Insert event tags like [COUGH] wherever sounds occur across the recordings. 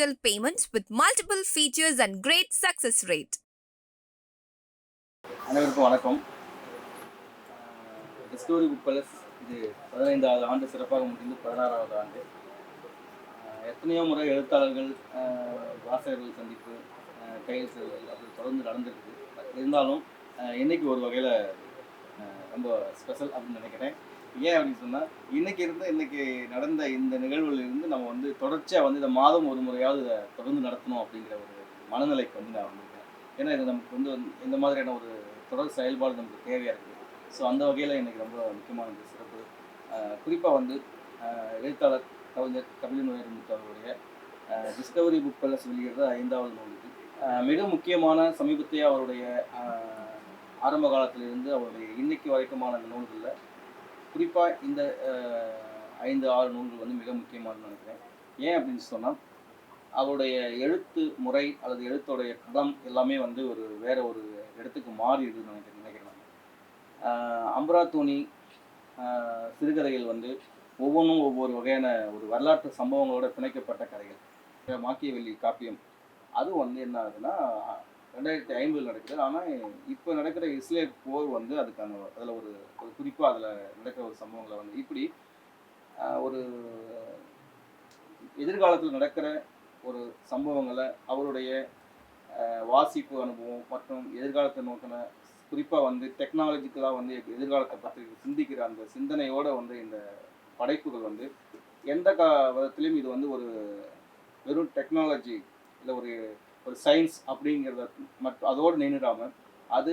Digital payments with multiple features and great success rate அனைவருக்கும் வணக்கம். Discovery book palace இது பதினைந்தாவது ஆண்டு சிறப்பாக முடிந்து பதினாறாவது ஆண்டு. எத்தனையோ முறை எழுத்தாளர்கள் வாசகர்கள் சந்திப்பு கையெழுத்துகள் அப்படி தொடர்ந்து நடந்திருக்கு. இருந்தாலும் இன்னைக்கு ஒரு வகையில் ரொம்ப ஸ்பெஷல் அப்படின்னு நினைக்கிறேன். ஏன் அப்படின்னு சொன்னால் இன்னைக்கு இருந்து இன்னைக்கு நடந்த இந்த நிகழ்வுல இருந்து நம்ம வந்து தொடர்ச்சியாக வந்து இந்த மாதம் ஒரு முறையாவது இதை தொடர்ந்து நடத்தணும் அப்படிங்கிற ஒரு மனநிலைக்கு வந்து நான் வந்திருக்கேன். ஏன்னா இது நமக்கு வந்து இந்த மாதிரியான ஒரு தொடர் செயல்பாடு நமக்கு தேவையாக இருக்குது. ஸோ அந்த வகையில் எனக்கு ரொம்ப முக்கியமான ஒரு சிறப்பு. குறிப்பாக வந்து எழுத்தாளர் கவிஞர் கபிலன் உயர்முத்து அவருடைய டிஸ்கவரி புக் பேலஸ் வெளியிடுற ஐந்தாவது நூல் இது மிக முக்கியமான சமீபத்திய அவருடைய ஆரம்ப காலத்திலிருந்து அவருடைய இன்னைக்கு வரைக்குமான அந்த நூல்களில் குறிப்பாக இந்த ஐந்து ஆறு நூல்கள் வந்து மிக முக்கியமானு நினைக்கிறேன். ஏன் அப்படின்னு சொன்னால் அவருடைய எழுத்து முறை அல்லது எழுத்துடைய கதம் எல்லாமே வந்து ஒரு வேற ஒரு இடத்துக்கு மாறிடுதுன்னு இருக்குன்னு நினைக்கிறேன் நினைக்கிறேன் தோனி சிறுகதைகள் வந்து ஒவ்வொன்றும் ஒவ்வொரு வகையான ஒரு வரலாற்று சம்பவங்களோட பிணைக்கப்பட்ட கதைகள். மாக்கியவெள்ளி காப்பியம் அதுவும் வந்து என்ன ஆகுதுன்னா ரெண்டாயிரத்தி ஐம்பதில் நடக்குது. ஆனால் இப்போ நடக்கிற இஸ்ரேல் போர் வந்து அதுக்கான அதில் ஒரு ஒரு குறிப்பாக அதில் நடக்கிற ஒரு சம்பவங்களை வந்து இப்படி ஒரு எதிர்காலத்தில் நடக்கிற ஒரு சம்பவங்களை அவருடைய வாசிப்பு அனுபவம் மற்றும் எதிர்காலத்தை நோக்கின குறிப்பாக வந்து டெக்னாலஜிக்கலாக வந்து எதிர்காலத்தை பற்றி சிந்திக்கிற அந்த சிந்தனையோடு வந்து இந்த படைப்புகள் வந்து எந்த கா விதத்திலையும் இது வந்து ஒரு வெறும் டெக்னாலஜி இல்லை ஒரு ஒரு சயின்ஸ் அப்படிங்கிறத மற்றும் அதோடு நின்றுடாமல் அது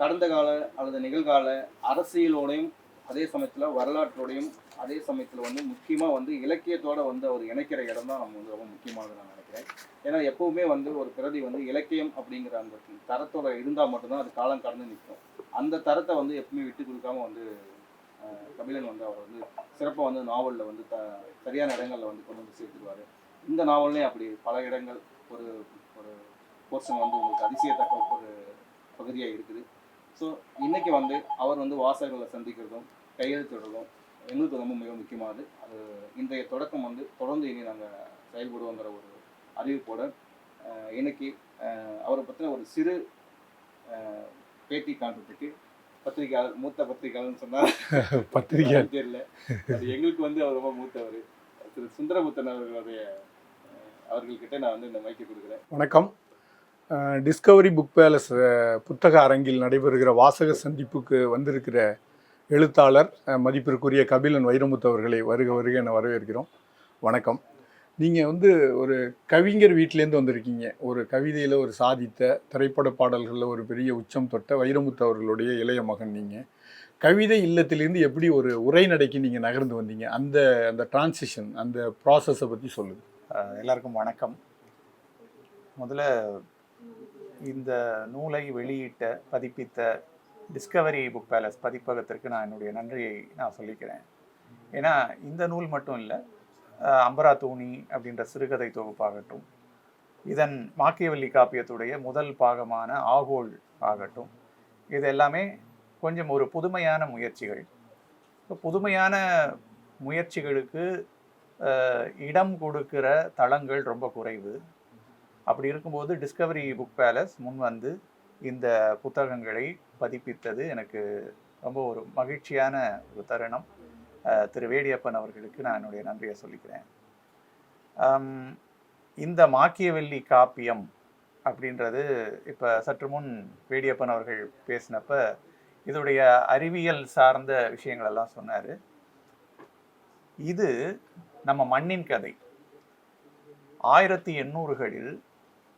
கடந்த கால அல்லது நிகழ்கால அரசியலோடையும் அதே சமயத்தில் வரலாற்றோடையும் அதே சமயத்தில் வந்து முக்கியமாக வந்து இலக்கியத்தோடு வந்து அவர் இணைக்கிற இடம் தான் நம்ம வந்து ரொம்ப முக்கியமானது நான் நினைக்கிறேன். ஏன்னா எப்பவுமே வந்து ஒரு பிரதி வந்து இலக்கியம் அப்படிங்கிற அந்த தரத்தோட இருந்தால் மட்டும்தான் அது காலம் கடந்து நிற்கும். அந்த தரத்தை வந்து எப்பவுமே விட்டு கொடுக்காம வந்து கபிலன் வந்து அவர் வந்து சிறப்பாக வந்து நாவலில் வந்து த சரியான இடங்களில் வந்து கொண்டு வந்து சேர்த்துருவார் இந்த நாவல்லையும் அப்படி பல இடங்கள் ஒரு ஒரு போர்ஷன் வந்து உங்களுக்கு அதிசயத்தக்க ஒரு பகுதியாக இருக்குது. ஸோ இன்னைக்கு வந்து அவர் வந்து வாசகர்களை சந்திக்கிறதும் கையெழுத்திடுறதும் எங்களுக்கு ரொம்ப மிக முக்கியமானது அது. இன்றைய தொடக்கம் வந்து தொடர்ந்து இனி நாங்கள் செயல்படுவோங்கிற ஒரு அறிவிப்போட இன்னைக்கு அவரை பற்றின ஒரு சிறு பேட்டி காண்றதுக்கு பத்திரிகையாளர் மூத்த பத்திரிகையாளர்னு சொன்னால் பத்திரிகை [LAUGHS] தெரியல. அது எங்களுக்கு வந்து அவர் ரொம்ப மூத்தவர். திரு சுந்தரமுத்தன் அவர்களுடைய அவர்கள்கிட்ட நான் வந்து இந்த மைக்கை கொடுக்குறேன். வணக்கம். டிஸ்கவரி புக் பேலஸ் புத்தக அரங்கில் நடைபெறுகிற வாசக சந்திப்புக்கு வந்திருக்கிற எழுத்தாளர் மதிப்பிற்குரிய கபிலன் வைரமுத்து அவர்களை வருக வருக என வரவேற்கிறோம். வணக்கம். நீங்கள் வந்து ஒரு கவிஞர் வீட்டிலேருந்து வந்திருக்கீங்க. ஒரு கவிதையில் ஒரு சாதித்த திரைப்பட பாடல்களில் ஒரு பெரிய உச்சம் தொட்ட வைரமுத்து அவர்களுடைய இளைய மகன் நீங்கள் கவிதை இல்லத்திலிருந்து எப்படி ஒரு உரைநடைக்கு நீங்கள் நகர்ந்து வந்தீங்க? அந்த அந்த டிரான்சிஷன் அந்த ப்ராசஸை பற்றி சொல்லுங்கள் எல்லாருக்கும் வணக்கம். முதல்ல இந்த நூலை வெளியிட்ட பதிப்பித்த டிஸ்கவரி புக் பேலஸ் பதிப்பகத்திற்கு நான் என்னுடைய நன்றியை நான் சொல்லிக்கிறேன். ஏன்னா இந்த நூல் மட்டும் இல்லை அம்பரா தூணி அப்படின்ற சிறுகதை தொகுப்பாகட்டும் இதன் மாக்கியவல்லி காப்பியத்துடைய முதல் பாகமான ஆகோல் ஆகட்டும் இது எல்லாமே கொஞ்சம் ஒரு புதுமையான முயற்சிகள். இப்போ புதுமையான முயற்சிகளுக்கு இடம் கொடுக்கிற தளங்கள் ரொம்ப குறைவு. அப்படி இருக்கும்போது டிஸ்கவரி புக் பேலஸ் முன் வந்து இந்த புத்தகங்களை பதிப்பித்தது எனக்கு ரொம்ப ஒரு மகிழ்ச்சியான ஒரு தருணம். திரு வேடியப்பன் அவர்களுக்கு நான் என்னுடைய நன்றியை சொல்லிக்கிறேன். இந்த மாக்கியவெள்ளி காப்பியம் அப்படின்றது இப்போ சற்று முன் வேடியப்பன் அவர்கள் பேசினப்ப இதோடைய அறிவியல் சார்ந்த விஷயங்களெல்லாம் சொன்னார். இது நம்ம மண்ணின் கதை. ஆயிரத்தி எண்ணூறுகளில்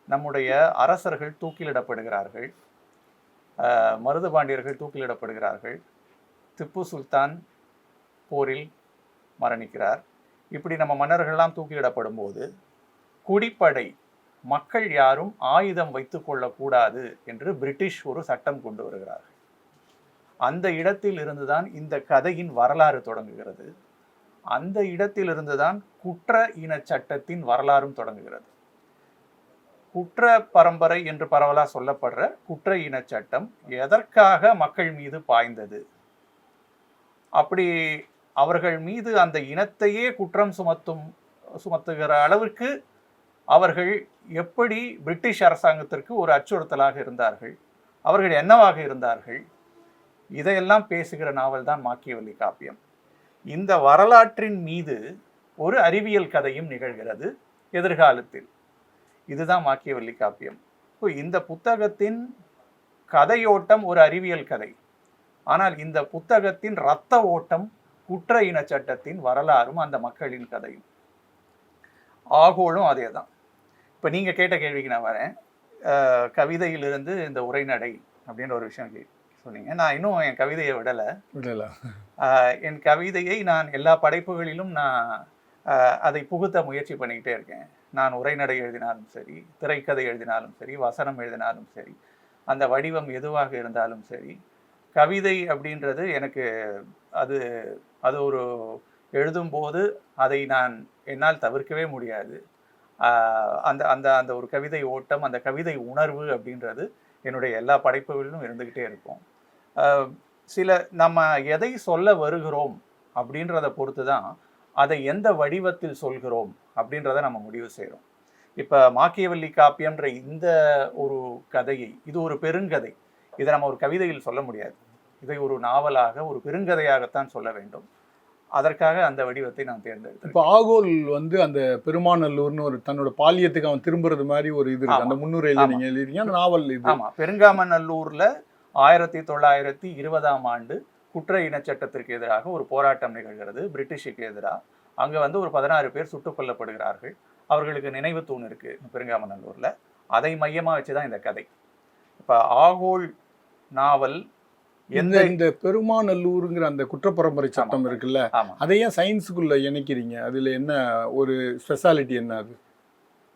நம்முடைய அரசர்கள் தூக்கிலிடப்படுகிறார்கள். மருதபாண்டியர்கள் மருதுபாண்டியர்கள் தூக்கிலிடப்படுகிறார்கள். திப்பு சுல்தான் போரில் மரணிக்கிறார். இப்படி நம்ம மன்னர்கள்லாம் தூக்கிலிடப்படும் போது குடிப்படை மக்கள் யாரும் ஆயுதம் வைத்து கொள்ளக்கூடாது என்று பிரிட்டிஷ் ஒரு சட்டம் கொண்டு வருகிறார்கள். அந்த இடத்தில் இருந்துதான் இந்த கதையின் வரலாறு தொடங்குகிறது. அந்த இடத்திலிருந்து தான் குற்ற இன சட்டத்தின் வரலாறும் தொடங்குகிறது. குற்ற பரம்பரை என்று பரவலாக சொல்லப்படுற குற்ற இன சட்டம் எதற்காக மக்கள் மீது பாய்ந்தது? அப்படி அவர்கள் மீது அந்த இனத்தையே குற்றம் சுமத்தும் சுமத்துகிற அளவிற்கு அவர்கள் எப்படி பிரிட்டிஷ் அரசாங்கத்திற்கு ஒரு அச்சுறுத்தலாக இருந்தார்கள்? அவர்கள் என்னவாக இருந்தார்கள்? இதையெல்லாம் பேசுகிற நாவல் தான் மாக்கியவல்லி காப்பியம். இந்த வரலாற்றின் மீது ஒரு அறிவியல் கதையும் நிகழ்கிறது எதிர்காலத்தில். இதுதான் மாக்கியவல்லி காப்பியம் இப்போ இந்த புத்தகத்தின் கதையோட்டம் ஒரு அறிவியல் கதை. ஆனால் இந்த புத்தகத்தின் இரத்த ஓட்டம் குற்ற இன சட்டத்தின் வரலாறும் அந்த மக்களின் கதையும். ஆகோலும் அதே தான் இப்போ நீங்கள் கேட்ட கேள்விக்கு நான் வரேன். கவிதையிலிருந்து இந்த உரைநடை அப்படின்ற ஒரு விஷயம் கே- சொன்னீங்க. நான் இன்னும் என் கவிதையை விடலை. விடல. என் கவிதையை நான் எல்லா படைப்புகளிலும் நான் அதை புகுத்த முயற்சி பண்ணிக்கிட்டே இருக்கேன். நான் உரைநடை எழுதினாலும் சரி திரைக்கதை எழுதினாலும் சரி வசனம் எழுதினாலும் சரி அந்த வடிவம் எதுவாக இருந்தாலும் சரி கவிதை அப்படின்றது எனக்கு அது அது ஒரு எழுதும்போது அதை நான் என்னால் தவிர்க்கவே முடியாது. அந்த அந்த அந்த ஒரு கவிதை ஓட்டம் அந்த கவிதை உணர்வு அப்படின்றது என்னுடைய எல்லா படைப்புகளிலும் இருந்துக்கிட்டே இருக்கும். சில நம்ம எதை சொல்ல வருகிறோம் அப்படின்றத பொறுத்து தான் அதை எந்த வடிவத்தில் சொல்கிறோம் அப்படின்றத நம்ம முடிவு செய்கிறோம் இப்போ மாக்கியவல்லி காப்பியம்ன்ற இந்த ஒரு கதையை இது ஒரு பெருங்கதை. இதை நம்ம ஒரு கவிதையில் சொல்ல முடியாது. இதை ஒரு நாவலாக ஒரு பெருங்கதையாகத்தான் சொல்ல வேண்டும். அதற்காக அந்த வடிவத்தை நான் தேர்ந்தெடுத்தேன். இப்போ ஆகோல் வந்து அந்த பெருமாநல்லூர்னு ஒரு தன்னோட பாலியத்துக்கு அவன் திரும்புறது மாதிரி ஒரு இது இருக்கு. அந்த முன்னுரையில ஆமா. நீங்க எழுதிருக்கீங்க அந்த நாவல் இது. ஆமா. பெருங்காமநல்லூர்ல ஆயிரத்தி தொள்ளாயிரத்தி இருபதாம் ஆண்டு குற்ற இனச்சட்டத்திற்கு எதிராக ஒரு போராட்டம் நிகழ்கிறது பிரிட்டிஷுக்கு எதிராக. அங்க வந்து ஒரு பதினாறு பேர் சுட்டுக் கொல்லப்படுகிறார்கள். அவர்களுக்கு நினைவு தூண் இருக்கு பெருங்காமநல்லூர்ல. அதை மையமா வச்சுதான் இந்த கதை. இப்ப ஆகோல் நாவல் எந்த இந்த பெருமாநல்லூருங்கிற அந்த குற்றப்பரம்பரை சட்டம். இருக்குல்ல ஆமா. அதை ஏன் சயின்ஸுக்குள்ள இணைக்கிறீங்க. அதுல என்ன ஒரு ஸ்பெஷாலிட்டி என்ன அது?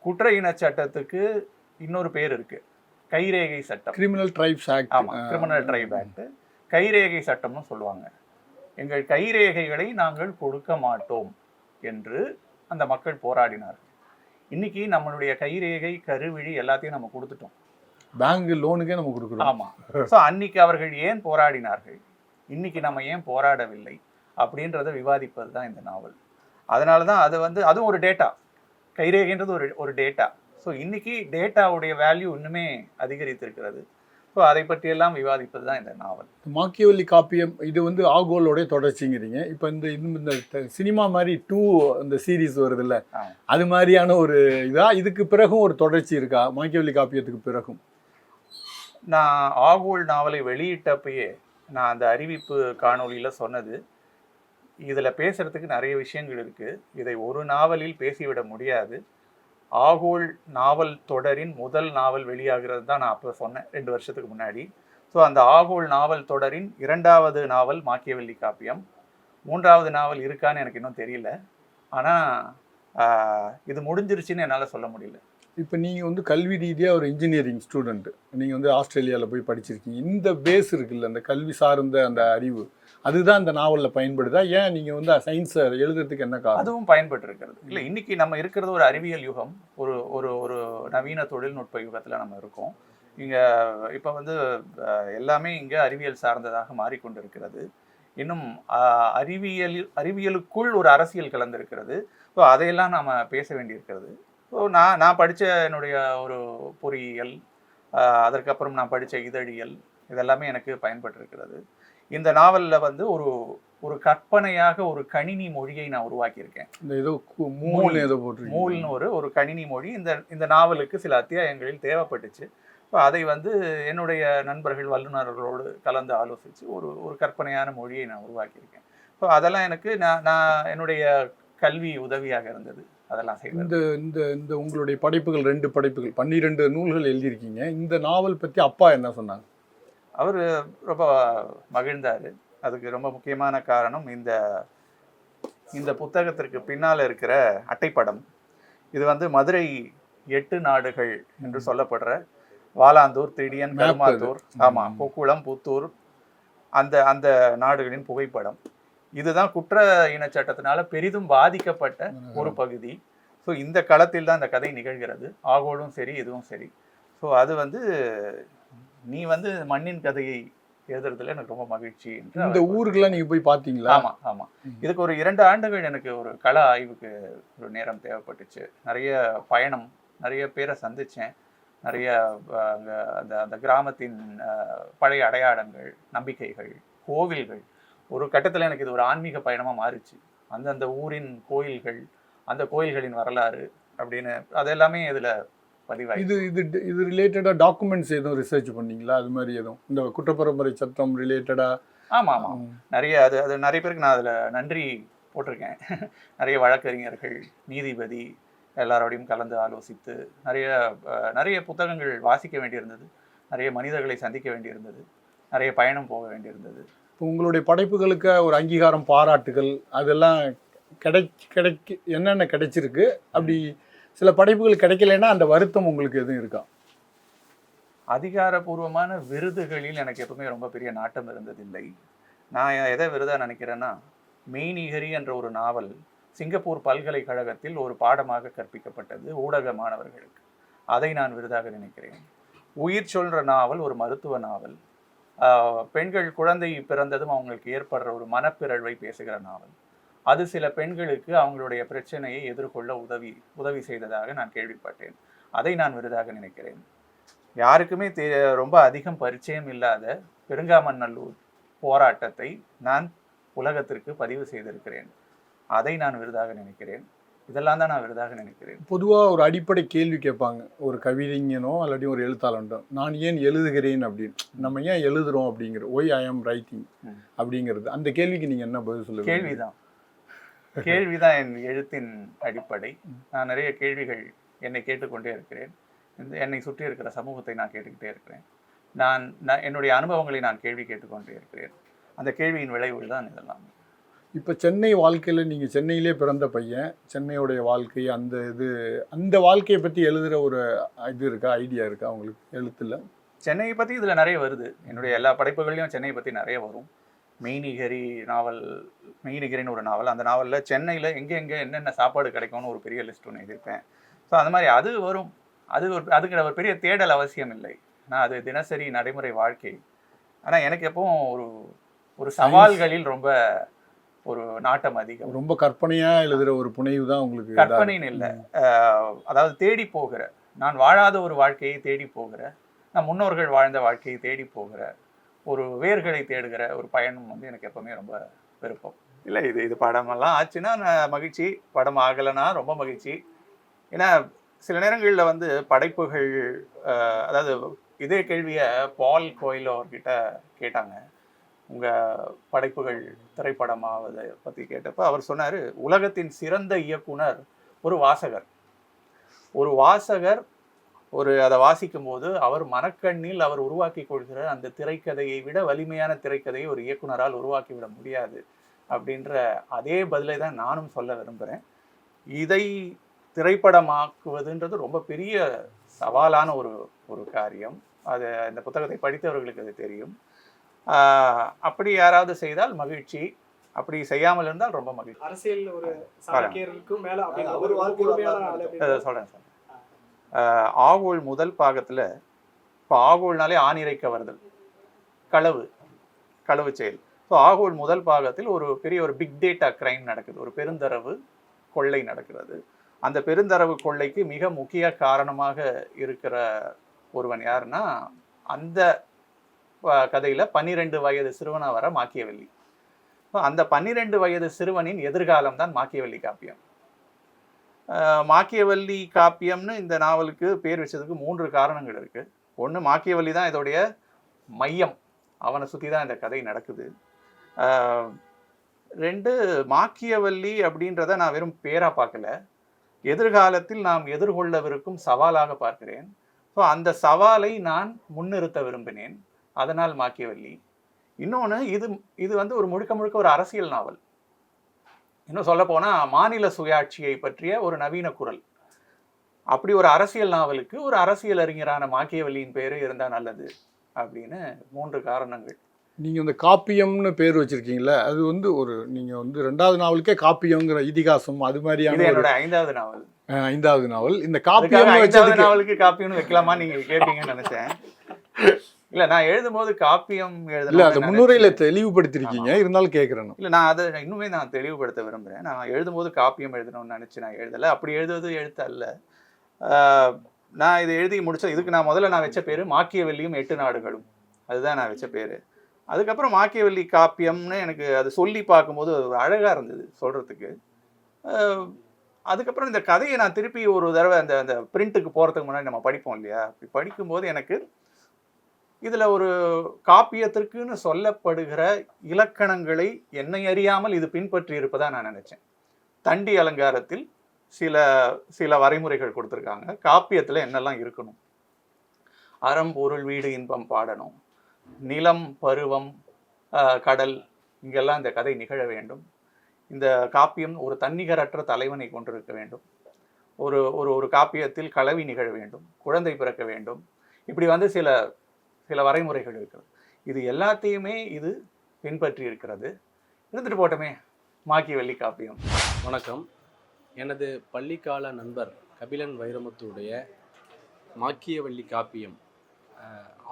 குற்ற இனச்சட்டத்துக்கு இன்னொரு பேர் இருக்கு. கைரேகை சட்டம். கிரிமினல் ட்ரைப்ஸ் ஆக்ட் ஆமா கிரிமினல் ட்ரைப் ஆக்ட் கைரேகை சட்டம்னு சொல்லுவாங்க. எங்கள் கைரேகைகளை நாங்கள் கொடுக்க மாட்டோம் என்று அந்த மக்கள் போராடினார்கள் இன்னைக்கு நம்மளுடைய கைரேகை கருவிழி எல்லாத்தையும் நம்ம கொடுத்துட்டோம். பேங்க் லோனுக்கே நம்ம கொடுக்குறோம். ஆமா. ஸோ அன்னைக்கு அவர்கள் ஏன் போராடினார்கள்? இன்னைக்கு நம்ம ஏன் போராடவில்லை? அப்படின்றத விவாதிப்பது தான் இந்த நாவல். அதனால தான் அது வந்து அதுவும் ஒரு டேட்டா கைரேகைன்றது ஒரு ஒரு டேட்டா ஸோ இன்னைக்கு டேட்டாவுடைய வேல்யூ இன்னுமே அதிகரித்திருக்கிறது. ஸோ அதை பற்றியெல்லாம் விவாதிப்பது தான் இந்த நாவல் மாக்கியவல்லி காப்பியம் இது வந்து ஆகோலோடைய தொடர்ச்சிங்கிறீங்க. இப்போ இந்த இந்த- சினிமா மாதிரி டூ அந்த சீரிஸ் வருதுல்ல. அது மாதிரியான ஒரு இதா? இதுக்கு பிறகும் ஒரு தொடர்ச்சி இருக்கா? மாக்கியவல்லி காப்பியத்துக்கு பிறகும். நான் ஆகோல் நாவலை வெளியிட்டப்பயே நான் அந்த அறிவிப்பு காணொளியில் சொன்னது. இதில் பேசுறதுக்கு நிறைய விஷயங்கள் இருக்குது இதை ஒரு நாவலில் பேசிவிட முடியாது. ஆகோல் நாவல் தொடரின் முதல் நாவல் வெளியாகிறது தான் நான் அப்போ சொன்னேன் ரெண்டு வருஷத்துக்கு முன்னாடி. ஸோ அந்த ஆகோல் நாவல் தொடரின் இரண்டாவது நாவல் மாக்கியவல்லி காப்பியம். மூன்றாவது நாவல் இருக்கான்னு எனக்கு இன்னும் தெரியல. ஆனால் இது முடிஞ்சிருச்சுன்னு என்னால் சொல்ல முடியல. இப்போ நீங்கள் வந்து கல்வி ரீதியாக ஒரு இன்ஜினியரிங் ஸ்டூடெண்ட்டு நீங்கள் வந்து ஆஸ்திரேலியாவில் போய் படிச்சிருக்கீங்க. இந்த பேஸ் இருக்குல்ல அந்த கல்வி சார்ந்த அந்த அறிவு. அதுதான் இந்த நாவலில் பயன்படுதா? ஏன் நீங்கள் வந்து சயின்ஸை எழுதுறதுக்கு என்ன காரணம்? அதுவும் பயன்பட்டு இருக்கிறது இல்லை இன்னைக்கு நம்ம இருக்கிறது ஒரு அறிவியல் யுகம் ஒரு ஒரு ஒரு நவீன தொழில்நுட்ப யுகத்தில் நம்ம இருக்கோம். இங்கே இப்போ வந்து எல்லாமே இங்கே அறிவியல் சார்ந்ததாக மாறிக்கொண்டிருக்கிறது. இன்னும் அறிவியல் அறிவியலுக்குள் ஒரு அரசியல் கலந்திருக்கிறது. ஸோ அதையெல்லாம் நாம் பேச வேண்டியிருக்கிறது. ஸோ நான் நான் படித்த என்னுடைய ஒரு பொறியியல் அதற்கப்புறம் நான் படித்த இதழியல் இதெல்லாமே எனக்கு பயன்பட்டிருக்கிறது இந்த நாவலில் வந்து ஒரு ஒரு கற்பனையாக ஒரு கணினி மொழியை நான் உருவாக்கியிருக்கேன். இந்த ஏதோ மூல். ஏதோ போட்டிருக்கீங்க. மூல்னு ஒரு ஒரு கணினி மொழி. இந்த இந்த நாவலுக்கு சில அத்தியாயங்களில் தேவைப்பட்டுச்சு. இப்போ அதை வந்து என்னுடைய நண்பர்கள் வல்லுநர்களோடு கலந்து ஆலோசித்து ஒரு ஒரு கற்பனையான மொழியை நான் உருவாக்கியிருக்கேன். ஸோ அதெல்லாம் எனக்கு நான் நான் என்னுடைய கல்வி உதவியாக இருந்தது. அதெல்லாம் செய்வது. இந்த இந்த இந்த உங்களுடைய படைப்புகள் ரெண்டு படைப்புகள் பன்னிரெண்டு நூல்கள் எழுதியிருக்கீங்க. இந்த நாவல் பற்றி அப்பா என்ன சொன்னாங்க? அவர் ரொம்ப மகிழ்ந்தார். அதுக்கு ரொம்ப முக்கியமான காரணம் இந்த இந்த புத்தகத்திற்கு பின்னால் இருக்கிற அட்டைப்படம். இது வந்து மதுரை எட்டு நாடுகள் என்று சொல்லப்படுற வாலாந்தூர் திடியன் Map அது. கருமாத்தூர் ஆமா ம். பொக்குளம் புத்தூர் அந்த அந்த நாடுகளின் புகைப்படம். இதுதான் குற்ற இனச்சட்டத்தினால பெரிதும் பாதிக்கப்பட்ட ஒரு பகுதி. ஸோ இந்த களத்தில் தான் இந்த கதை நிகழ்கிறது. ஆகோலும் சரி இதுவும் சரி. ஸோ அது வந்து நீ வந்து மண்ணின் கதையை எழுதுறதுல எனக்கு ரொம்ப மகிழ்ச்சி என்று இந்த அவர் ஊருக்கெல்லாம் நீங்க போய் பாத்தீங்களா? ஆமா ஆமா. இதுக்கு ஒரு இரண்டு ஆண்டுகள் எனக்கு ஒரு கள ஆய்வுக்கு ஒரு நேரம் தேவைப்பட்டுச்சு. நிறைய பயணம் நிறைய பேரை சந்திச்சேன். நிறைய அங்க அந்த அந்த கிராமத்தின் பழைய அடையாளங்கள் நம்பிக்கைகள் கோவில்கள். ஒரு கட்டத்துல எனக்கு இது ஒரு ஆன்மீக பயணமா மாறிச்சு. அந்தந்த ஊரின் கோயில்கள் அந்த கோயில்களின் வரலாறு அப்படின்னு அது எல்லாமே இதுல பதிவாகி இது இது இது ரிலேட்டடா டாக்குமெண்ட்ஸ் எதுவும் ரிசர்ச் பண்ணீங்களா? அது மாதிரி எதுவும்? இந்த குற்றப்பரம்பரை சட்டம் ரிலேட்டடா ஆமா ஆமா. நிறைய அது அது நிறைய பேருக்கு நான் அதில் நன்றி போட்டிருக்கேன். [LAUGHS] நிறைய வழக்கறிஞர்கள் நீதிபதி எல்லாரோடையும் கலந்து ஆலோசித்து நிறைய நிறைய புத்தகங்கள் வாசிக்க வேண்டியிருந்தது. நிறைய மனிதர்களை சந்திக்க வேண்டியிருந்தது. நிறைய பயணம் போக வேண்டியிருந்தது. இப்போ உங்களுடைய படைப்புகளுக்கு ஒரு அங்கீகாரம் பாராட்டுகள் அதெல்லாம் கிடை கிடைக்க என்னென்ன கிடைச்சிருக்கு? அப்படி சில படைப்புகள் கிடைக்கலன்னா அந்த வருத்தம் உங்களுக்கு எதுவும் இருக்கா? அதிகாரப்பூர்வமான விருதுகளில் எனக்கு எப்பவுமே ரொம்ப பெரிய நாட்டம் இருந்ததில்லை. நான் எதை விருதாக நினைக்கிறேன்னா மெய்நிகரி என்ற ஒரு நாவல் சிங்கப்பூர் பல்கலைக்கழகத்தில் ஒரு பாடமாக கற்பிக்கப்பட்டது ஊடக மாணவர்களுக்கு. அதை நான் விருதாக நினைக்கிறேன். உயிர் சொல்கிற நாவல் ஒரு மருத்துவ நாவல். பெண்கள் குழந்தை பிறந்ததும் அவங்களுக்கு ஏற்படுற ஒரு மனப்பிறழ்வை பேசுகிற நாவல். அது சில பெண்களுக்கு அவங்களுடைய பிரச்சனையை எதிர்கொள்ள உதவி உதவி செய்ததாக நான் கேள்விப்பட்டேன். அதை நான் விருதாக நினைக்கிறேன். யாருக்குமே தெ ரொம்ப அதிகம் பரிச்சயம் இல்லாத பெருங்காமநல்லூர் போராட்டத்தை நான் உலகத்திற்கு பதிவு செய்திருக்கிறேன். அதை நான் விருதாக நினைக்கிறேன். இதெல்லாம் தான் நான் விருதாக நினைக்கிறேன். பொதுவா ஒரு அடிப்படை கேள்வி கேட்பாங்க. ஒரு கவிதைஞனோ இல்லாட்டி ஒரு எழுத்தாளன்டோ நான் ஏன் எழுதுகிறேன்? அப்படின்னு. நம்ம ஏன் எழுதுறோம் அப்படிங்கிற ஒய் ஐ ஆம் ரைட்டிங். அப்படிங்கிறது. அந்த கேள்விக்கு நீங்க என்ன பதில் சொல்லுவீங்க? கேள்விதான். கேள்விதான் என் எழுத்தின் அடிப்படை. நான் நிறைய கேள்விகள் என்னை கேட்டுக்கொண்டே இருக்கிறேன். இந்த என்னை சுற்றி இருக்கிற சமூகத்தை நான் கேட்டுக்கிட்டே இருக்கிறேன். நான் நான் என்னுடைய அனுபவங்களை நான் கேள்வி கேட்டுக்கொண்டே இருக்கிறேன். அந்த கேள்வியின் விளைவுகள் தான் இதெல்லாம். இப்போ சென்னை வாழ்க்கையில் நீங்கள் சென்னையிலே பிறந்த பையன். சென்னையுடைய வாழ்க்கை அந்த இது அந்த வாழ்க்கையை பற்றி எழுதுகிற ஒரு இது இருக்கா? ஐடியா இருக்கா உங்களுக்கு? எழுத்துல? சென்னையை பற்றி இதில் நிறைய வருது. என்னுடைய எல்லா படைப்புகள்லையும் சென்னையை பற்றி நிறைய வரும். மெய்நிகரி நாவல் மெய்நிகரின்னு ஒரு நாவல். அந்த நாவலில் சென்னையில் எங்கே எங்கே என்னென்ன சாப்பாடு கிடைக்கும்னு ஒரு பெரிய லிஸ்ட் ஒன்று எழுதியிருப்பேன் ஸோ அந்த மாதிரி அது வரும். அது ஒரு அதுக்கு ஒரு பெரிய தேடல் அவசியம் இல்லை. நான் அது தினசரி நடைமுறை வாழ்க்கை. ஆனால் எனக்கு எப்பவும் ஒரு ஒரு சவால்களில் ரொம்ப ஒரு நாட்டம் அதிகம். ரொம்ப கற்பனையாக எழுதுகிற ஒரு புனைவு தான் உங்களுக்கு. கற்பனைன்னு இல்லை. அதாவது தேடி போகிற. நான் வாழாத ஒரு வாழ்க்கையை தேடி போகிற. நான் முன்னோர்கள் வாழ்ந்த வாழ்க்கையை தேடி போகிற. ஒரு வேர்களை தேடுகிற ஒரு பயணம் வந்து எனக்கு எப்பவுமே ரொம்ப விருப்பம். இல்லை இது இது படமெல்லாம் ஆச்சுன்னா நான் மகிழ்ச்சி. படம் ஆகலைன்னா ரொம்ப மகிழ்ச்சி. ஏன்னா சில நேரங்களில் வந்து படைப்புகள் அதாவது இதே கேள்வியை பால் கோயிலோ அவர்கிட்ட கேட்டாங்க. உங்கள் படைப்புகள் திரைப்படமாவதை பற்றி கேட்டப்போ அவர் சொன்னார் உலகத்தின் சிறந்த இயக்குனர் ஒரு வாசகர். ஒரு வாசகர் ஒரு அதை வாசிக்கும் போது அவர் மனக்கண்ணில் அவர் உருவாக்கி கொள்கிற அந்த திரைக்கதையை விட வலிமையான திரைக்கதையை ஒரு இயக்குனரால் உருவாக்கி விட முடியாது அப்படின்ற அதே பதிலை தான் நானும் சொல்ல விரும்புகிறேன் இதை திரைப்படமாக்குவதுன்றது ரொம்ப பெரிய சவாலான ஒரு ஒரு காரியம். அது இந்த புத்தகத்தை படித்தவர்களுக்கு அது தெரியும். அப்படி யாராவது செய்தால் மகிழ்ச்சி. அப்படி செய்யாமல் இருந்தால் ரொம்ப மகிழ்ச்சி. அரசியல் ஒரு சொல்றேன் சார் ஆஹ் ஆகோல் முதல் பாகத்தில் இப்போ ஆகோல்னாலே ஆணிரைக்க வருதல் களவு களவு செயல். ஸோ ஆகோல் முதல் பாகத்தில் ஒரு பெரிய ஒரு பிக் டேட்டா கிரைம் நடக்குது. ஒரு பெருந்தரவு கொள்ளை நடக்கிறது. அந்த பெருந்தரவு கொள்ளைக்கு மிக முக்கிய காரணமாக இருக்கிற ஒருவன் யாருன்னா அந்த கதையில் பன்னிரெண்டு வயது சிறுவனாக வர மாக்கியவெள்ளி. அந்த பன்னிரெண்டு வயது சிறுவனின் எதிர்காலம் தான் மாக்கியவெள்ளி காப்பியம். மாக்கியவல்லி காப்பியம்னு இந்த நாவலுக்கு பேர் வச்சதுக்கு மூன்று காரணங்கள் இருக்குது ஒன்று மாக்கியவல்லி தான் இதோடைய மையம். அவனை சுற்றி தான் இந்த கதை நடக்குது. ரெண்டு மாக்கியவல்லி அப்படின்றத நான் வெறும் பேராக பார்க்கல. எதிர்காலத்தில் நாம் எதிர்கொள்ளவிருக்கும் சவாலாக பார்க்கிறேன். ஸோ அந்த சவாலை நான் முன்னிறுத்த விரும்பினேன். அதனால் மாக்கியவல்லி. இன்னொன்று இது இது வந்து ஒரு முழுக்க முழுக்க ஒரு அரசியல் நாவல். இன்னும் சொல்ல போனா மாநில சுயாட்சியை பற்றிய ஒரு நவீன குரல். அப்படி ஒரு அரசியல் நாவலுக்கு ஒரு அரசியல் அறிஞரான மாக்கியவல்லியின் பேரு இருந்தா நல்லது அப்படின்னு மூன்று காரணங்கள். நீங்கள் இந்த காப்பியம்னு பேர் வச்சிருக்கீங்களே அது வந்து ஒரு நீங்கள் வந்து ரெண்டாவது நாவலுக்கே காப்பியங்கிற இதிகாசம் அது மாதிரியான என்னோட ஐந்தாவது நாவல். ஐந்தாவது நாவல். இந்த காப்பியம் நாவலுக்கு காப்பியம்னு வைக்கலாமா நீங்க கேட்பீங்கன்னு நினைச்சேன். இல்ல நான் எழுதும்போது காப்பியம் இல்ல எழுதணும் அந்த முன்னுரையில தெளிவுபடுத்திருக்கீங்க இருந்தாலும் கேட்கிறேன் இல்ல நான் அதை இன்னுமே நான் தெளிவுபடுத்த விரும்புறேன். நான் எழுதும்போது காப்பியம் எழுதணும்னு நினைச்சு நான் எழுதல. அப்படி எழுதுவது எழுத்து அல்ல நான் இதை எழுதி முடிச்ச இதுக்கு நான் முதல்ல நான் வச்ச பேரு மாக்கியவெல்லியும் எட்டு நாடுகளும். அதுதான் நான் வச்ச பேரு. அதுக்கப்புறம் மாக்கியவெல்லி காப்பியம்னு எனக்கு அது சொல்லி பார்க்கும்போது ஒரு அழகா இருந்தது சொல்றதுக்கு. ஆஹ் அதுக்கப்புறம் இந்த கதையை நான் திருப்பி ஒரு தடவை அந்த அந்த பிரிண்ட்டுக்கு போகிறதுக்கு முன்னாடி நம்ம படிப்போம் இல்லையா? அப்படி படிக்கும்போது எனக்கு இதில் ஒரு காப்பியத்திற்குன்னு சொல்லப்படுகிற இலக்கணங்களை என்னை அறியாமல் இது பின்பற்றி இருப்பதாக நான் நினச்சேன். தண்டி அலங்காரத்தில் சில சில வரைமுறைகள் கொடுத்துருக்காங்க. காப்பியத்தில் என்னெல்லாம் இருக்கணும்? அறம் பொருள் வீடு இன்பம் பாடணும். நிலம் பருவம் கடல் இங்கெல்லாம் இந்த கதை நிகழ வேண்டும். இந்த காப்பியம் ஒரு தன்னிகரற்ற தலைவனை கொண்டிருக்க வேண்டும். ஒரு ஒரு ஒரு காப்பியத்தில் கலவி நிகழ வேண்டும். குழந்தை பிறக்க வேண்டும். இப்படி வந்து சில சில வரைமுறைகள் இருக்கிறது. இது எல்லாத்தையுமே இது பின்பற்றி இருக்கிறது. இருந்துட்டு போட்டோமே மாக்கியவெள்ளி காப்பியம். வணக்கம். எனது பள்ளிக்கால நண்பர் கபிலன் வைரமுத்துடைய மாக்கியவள்ளி காப்பியம்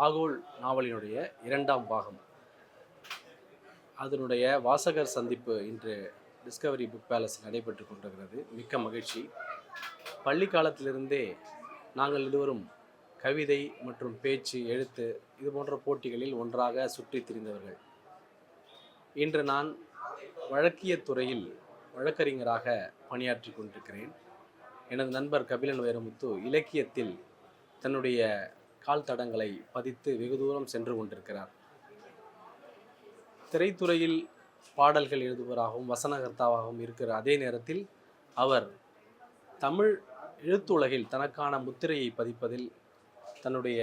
ஆகோல் நாவலினுடைய இரண்டாம் பாகம். அதனுடைய வாசகர் சந்திப்பு இன்று டிஸ்கவரி புக் பேலஸ் நடைபெற்று கொண்டிருக்கிறது. மிக்க மகிழ்ச்சி. பள்ளி காலத்திலிருந்தே நாங்கள் இருவரும் கவிதை மற்றும் பேச்சு எழுத்து இது போன்ற போட்டிகளில் ஒன்றாக சுற்றித் திரிந்தவர்கள். இன்று நான் வழக்கியத் துறையில் வழக்கறிஞராக பணியாற்றி கொண்டிருக்கிறேன். எனது நண்பர் கபிலன் வைரமுத்து இலக்கியத்தில் தன்னுடைய கால் தடங்களை பதித்து வெகு தூரம் சென்று கொண்டிருக்கிறார். திரைத்துறையில் பாடல்கள் எழுதுபவராகவும் வசனகர்த்தாவாகவும் இருக்கிற அதே நேரத்தில் அவர் தமிழ் எழுத்துலகில் தனக்கான முத்திரையை பதிப்பதில் தன்னுடைய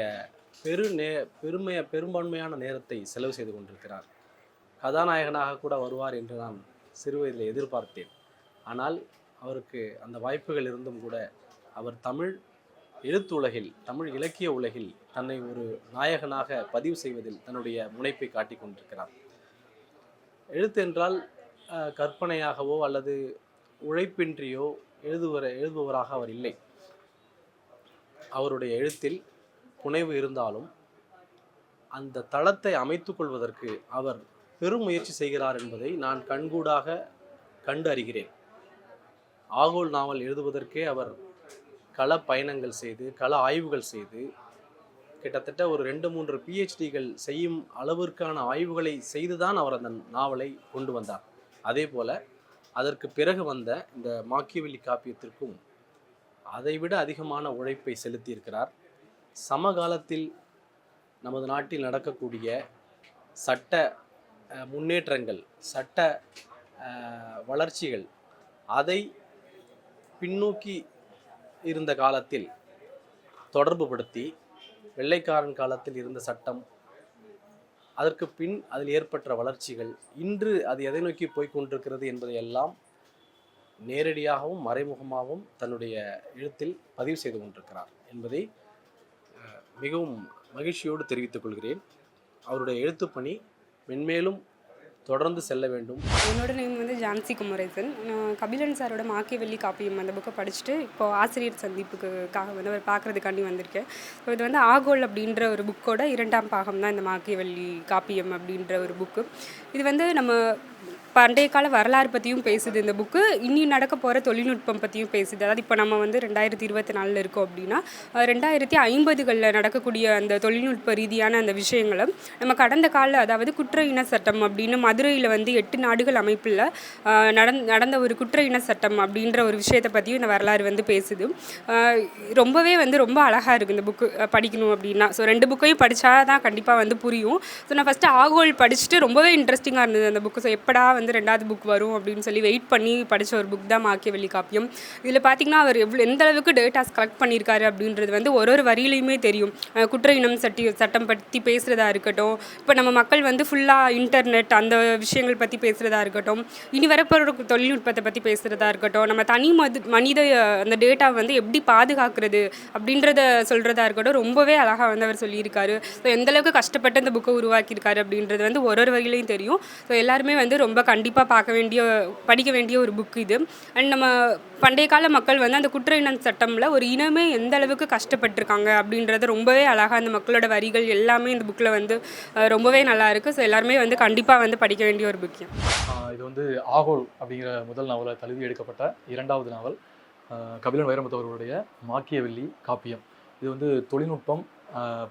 பெரு நே பெருமைய பெரும்பான்மையான நேரத்தை செலவு செய்து கொண்டிருக்கிறார். கதாநாயகனாக கூட வருவார் என்று நான் சிறுவயதில் எதிர்பார்த்தேன். ஆனால் அவருக்கு அந்த வாய்ப்புகள் இருந்தும் கூட அவர் தமிழ் எழுத்து உலகில் தமிழ் இலக்கிய உலகில் தன்னை ஒரு நாயகனாக பதிவு செய்வதில் தன்னுடைய முனைப்பை காட்டிக் கொண்டிருக்கிறார். எழுத்து என்றால் கற்பனையாகவோ அல்லது உழைப்பின்றியோ எழுதுவர எழுதுபவராக அவர் இல்லை. அவருடைய எழுத்தில் புனைவு இருந்தாலும் அந்த தளத்தை அமைத்துக் கொள்வதற்கு அவர் பெரும் முயற்சி செய்கிறார் என்பதை நான் கண்கூடாக கண்டு அறிகிறேன். ஆகோல் நாவல் எழுதுவதற்கே அவர் கள பயணங்கள் செய்து கள ஆய்வுகள் செய்து கிட்டத்தட்ட ஒரு ரெண்டு மூன்று பிஹெச்டிகள் செய்யும் அளவிற்கான ஆய்வுகளை செய்துதான் அவர் அந்த நாவலை கொண்டு வந்தார். அதே போல அதற்கு பிறகு வந்த இந்த மாக்கியவெளி காப்பியத்திற்கும் அதைவிட அதிகமான உழைப்பை செலுத்தியிருக்கிறார். சமகாலத்தில் நமது நாட்டில் நடக்கக்கூடிய சட்ட முன்னேற்றங்கள் சட்ட வளர்ச்சிகள் அதை பின்னோக்கி இருந்த காலத்தில் தொடர்புபடுத்தி வெள்ளைக்காரன் காலத்தில் இருந்த சட்டம் அதற்கு பின் அதில் ஏற்பட்ட வளர்ச்சிகள் இன்று அது எதை நோக்கி போய்கொண்டிருக்கிறது என்பதை என்பதையெல்லாம் நேரடியாகவும் மறைமுகமாகவும் தன்னுடைய எழுத்தில் பதிவு செய்து கொண்டிருக்கிறார் என்பதை மிகவும் மகிழ்ச்சியோடு தெரிவித்துக் கொள்கிறேன். அவருடைய எழுத்துப்பணி மென்மேலும் தொடர்ந்து செல்ல வேண்டும். என்னோட நேம் வந்து ஜான்சி குமரேசன். நான் கபிலன் சாரோட மாக்கியவெள்ளி காப்பியம் அந்த புக்கை படிச்சுட்டு இப்போ ஆசிரியர் சந்திப்புக்காக வந்து அவர் பார்க்குறதுக்காண்டி வந்திருக்கேன். ஸோ இது வந்து ஆகோல் அப்படின்ற ஒரு புக்கோட இரண்டாம் பாகம் தான் இந்த மாக்கியவெள்ளி காப்பியம் அப்படின்ற ஒரு புக்கு இது வந்து நம்ம பண்டைய கால வரலாறு பற்றியும் பேசுது இந்த புக்கு இனி நடக்க போகிற தொழில்நுட்பம் பற்றியும் பேசுது. அதாவது இப்போ நம்ம வந்து ரெண்டாயிரத்தி இருபத்தி நாலில் இருக்கோம் அப்படின்னா ரெண்டாயிரத்தி ஐம்பதுகளில் நடக்கக்கூடிய அந்த தொழில்நுட்ப ரீதியான அந்த விஷயங்களும் நம்ம கடந்த கால அதாவது குற்ற இன சட்டம் அப்படின்னு மதுரையில் வந்து எட்டு நாடுகள் அமைப்பில் நடந் நடந்த ஒரு குற்ற இன சட்டம் அப்படின்ற ஒரு விஷயத்தை பற்றியும் இந்த வரலாறு வந்து பேசுது. ரொம்பவே வந்து ரொம்ப அழகாக இருக்குது இந்த புக்கு படிக்கணும் அப்படின்னா. ஸோ ரெண்டு புக்கையும் படித்தா தான் கண்டிப்பாக வந்து புரியும். ஸோ நான் ஃபஸ்ட்டு ஆகோல் படிச்சுட்டு ரொம்பவே இன்ட்ரெஸ்டிங்காக இருந்தது அந்த புக்கு ஸோ எப்படா வந்து ரெண்டாவது புக் வரும் அப்படின்னு சொல்லி வெயிட் பண்ணி படித்த ஒரு புக் தான் மாக்கியவெளி காப்பியம். இதில் பார்த்தீங்கன்னா அவர் எவ்வளோ எந்த அளவுக்கு டேட்டாஸ் கலெக்ட் பண்ணியிருக்காரு அப்படின்றது வந்து ஒரு ஒரு வரியிலையுமே தெரியும். குற்ற இனம் சட்டி சட்டம் பற்றி பேசுகிறதா இருக்கட்டும். இப்போ நம்ம மக்கள் வந்து ஃபுல்லாக இன்டர்நெட் அந்த விஷயங்கள் பற்றி பேசுகிறதா இருக்கட்டும். இனி வரப்போகிற தொழில்நுட்பத்தை பற்றி பேசுகிறதா இருக்கட்டும். நம்ம தனி மது மனித அந்த டேட்டா வந்து எப்படி பாதுகாக்கிறது அப்படின்றத சொல்கிறதா இருக்கட்டும். ரொம்பவே அழகாக வந்து அவர் சொல்லியிருக்காரு. ஸோ எந்தளவுக்கு கஷ்டப்பட்டு இந்த புக்கை உருவாக்கியிருக்காரு அப்படின்றது வந்து ஒரு ஒரு வகையிலையும் தெரியும். ஸோ எல்லாருமே வந்து ரொம்ப கண்டிப்பாக பார்க்க வேண்டிய படிக்க வேண்டிய ஒரு புக் இது. அண்ட் நம்ம பண்டைய கால மக்கள் வந்து அந்த குற்ற இனம் சட்டமில் ஒரு இனமே எந்த அளவுக்கு கஷ்டப்பட்டிருக்காங்க அப்படின்றத ரொம்பவே அழகாக அந்த மக்களோட வரிகள் எல்லாமே இந்த புக்கில் வந்து ரொம்பவே நல்லா இருக்குது ஸோ எல்லாருமே வந்து கண்டிப்பாக வந்து படிக்க வேண்டிய ஒரு புக் இது வந்து ஆகோல் அப்படிங்கிற முதல் நாவலை தழுவி எடுக்கப்பட்ட இரண்டாவது நாவல் ஆஹ் கபிலன் வைரமுத்தவர்களுடைய மாக்கியவெள்ளி காப்பியம். இது வந்து தொழில்நுட்பம்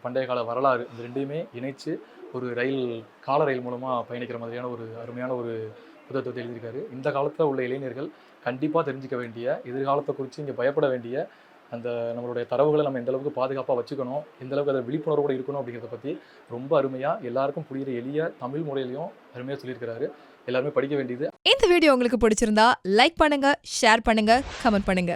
பண்டைய கால வரலாறு இந்த ரெண்டையுமே இணைச்சு ஒரு ரயில் கால ரயில் மூலமாக பயணிக்கிற மாதிரியான ஒரு அருமையான ஒரு புத்தகத்தை எழுதியிருக்காரு. இந்த காலத்தில் உள்ள இளைஞர்கள் கண்டிப்பாக தெரிஞ்சுக்க வேண்டிய எதிர்காலத்தை குறித்து இங்கே பயப்பட வேண்டிய அந்த நம்மளுடைய தரவுகளை நம்ம எந்த அளவுக்கு பாதுகாப்பாக வச்சுக்கணும் எந்த அளவுக்கு அதை விழிப்புணர்வோடு இருக்கணும் அப்படிங்கிறத பற்றி ரொம்ப அருமையாக எல்லாருக்கும் புரியுற எளிய தமிழ் முறையிலையும் அருமையாக சொல்லியிருக்கிறாரு. எல்லாருமே படிக்க வேண்டியது இந்த வீடியோ உங்களுக்கு பிடிச்சிருந்தா லைக் பண்ணுங்க ஷேர் பண்ணுங்க கமெண்ட் பண்ணுங்க.